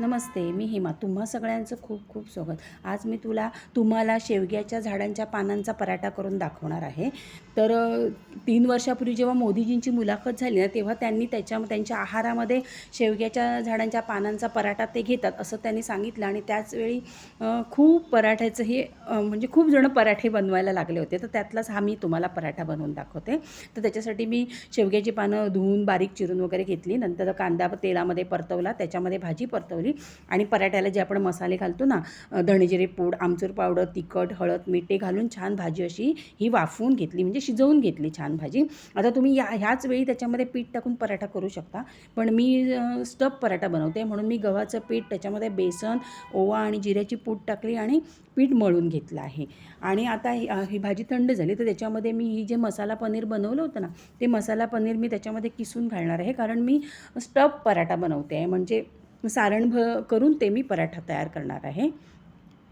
नमस्ते मी हेमा. तुम्हा सगळ्यांचं खूप खूप स्वागत. आज मी तुला तुम्हाला शेवग्याच्या झाडांच्या पानांचा पराठा करून दाखवणार आहे. तर तीन वर्षापूर्वी जेव्हा मोदीजींची मुलाखत झाली ना तेव्हा त्यांनी त्याच्या त्यांच्या आहारामध्ये शेवग्याच्या झाडांच्या पानांचा पराठा ते घेतात असं त्यांनी सांगितलं. आणि त्याचवेळी खूप पराठ्याचं हे म्हणजे खूप जणं पराठे बनवायला लागले होते. तर त्यातलाच हा मी तुम्हाला पराठा बनवून दाखवते. तर त्याच्यासाठी मी शेवग्याची पानं धुवून बारीक चिरून वगैरे घेतली. नंतर कांदा तेलामध्ये परतवला. त्याच्यामध्ये भाजी परतवली. आणि पराठ्याला जे आपण मसाले घालतो ना धणेजिरे पूड आमचूर पावडर तिखट हळद मीठ ते घालून छान भाजी अशी ही वाफवून घेतली. म्हणजे शिजवून घेतली छान भाजी. आता तुम्ही या ह्याच वेळी त्याच्यामध्ये पीठ टाकून पराठा करू शकता. पण मी स्टब पराठा बनवते. म्हणून मी गव्हाचं पीठ त्याच्यामध्ये बेसन ओवा आणि जिऱ्याची पूड टाकली आणि पीठ मळून घेतलं आहे. आणि आता ही ही भाजी थंड झाली. तर त्याच्यामध्ये मी ही जे मसाला पनीर बनवलं होतं ना ते मसाला पनीर मी त्याच्यामध्ये किसून घालणार आहे. कारण मी स्टफ पराठा बनवते आहे. म्हणजे सारण भ करून ते मी पराठा तयार करणार आहे.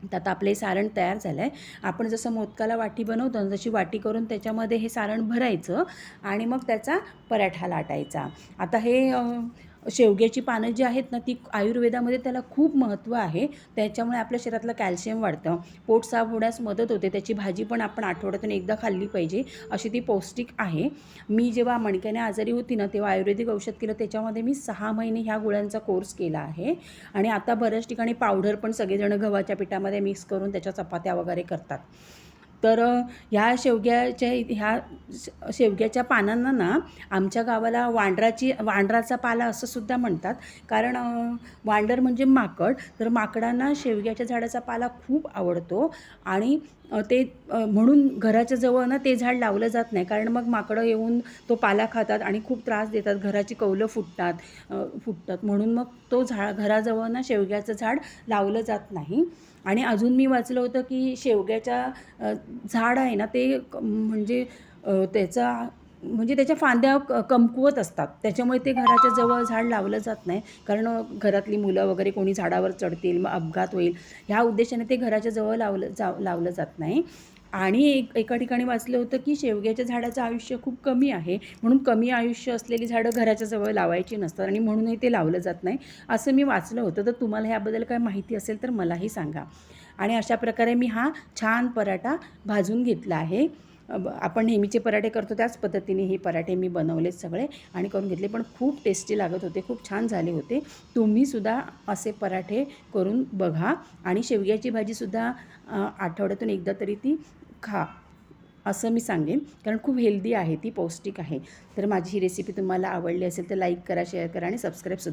तर आता आपले सारण तयार झालं आहे आपण जसं मोदकाला वाटी बनवतो ना तशी वाटी करून त्याच्यामध्ये हे सारण भरायचं आणि मग त्याचा पराठा लाटायचा. आता हे शेवग्याची पानं जी आहेत ना ती आयुर्वेदामध्ये त्याला खूप महत्त्व आहे. त्याच्यामुळे आपल्या शरीरातलं कॅल्शियम वाढतं. पोट साफ होण्यास मदत होते. त्याची भाजी पण आपण आठवड्यातून एकदा खाल्ली पाहिजे अशी ती पौष्टिक आहे. मी जेव्हा मणक्याने आजारी होती ना तेव्हा आयुर्वेदिक औषध केलं. त्याच्यामध्ये मी सहा महिने ह्या गोळ्यांचा कोर्स केला आहे. आणि आता बऱ्याच ठिकाणी पावडर पण सगळेजण गव्हाच्या पिठामध्ये मिक्स करून त्याच्या चपात्या वगैरे करतात. तर ह्या शेवग्याच्या ह्या शेवग्याच्या पानांना ना आमच्या गावाला वांडराची वांडराचा पाला असं सुद्धा म्हणतात. कारण वांडर म्हणजे माकड. तर माकडांना शेवग्याच्या झाडाचा पाला खूप आवडतो. आणि ते म्हणून घराच्या जवळ ना ते झाड लावलं जात नाही. कारण मग माकडं येऊन तो पाला खातात आणि खूप त्रास देतात. घराची कौलं फुटतात फुटतात. म्हणून मग तो झाड घराजवळ ना शेवग्याचं झाड लावलं जात नाही. आणि अजून मी वाचलं होतं की शेवग्याच्या झाड आहे ना ते म्हणजे त्याचा म्हणजे त्याच्या फांद्या क- कमकुवत असतात. त्याच्यामुळे ते घराच्या जवळ झाड लावलं जात नाही. कारण घरातली मुलं वगैरे कोणी झाडावर चढतील मग अपघात होईल. ह्या उद्देशाने ते घराच्या जवळ लावलं जा लावलं जात नाही. आणि एक एका ठिकाणी वाचलं होतं की शेवग्याच्या झाडाचं आयुष्य खूप कमी आहे. म्हणून कमी आयुष्य असलेली झाडं घराच्या जवळ लावायची नसतात आणि म्हणूनही ते लावलं जात नाही. असं मी वाचलं होतं. तर तुम्हाला ह्याबद्दल काय माहिती असेल तर मलाही सांगा. आणि अशा प्रकारे मी हा छान पराठा भाजून घेतला आहे. आपण नेहमीचे पराठे करतो त्याच पद्धतीने हे पराठे मी बनवले सगळे आणि करून घेतले पण खूप टेस्टी लागत होते खूप छान झाले होते. तुम्हीसुद्धा असे पराठे करून बघा आणि शेवग्याची भाजीसुद्धा आठवड्यातून एकदा तरी ती खा असं मी सांगेन कारण खूप हेल्दी आहे ती पौष्टिक आहे. तर माझी ही रेसिपी तुम्हाला आवडली असेल तर लाईक करा शेअर करा आणि सबस्क्राईबसुद्धा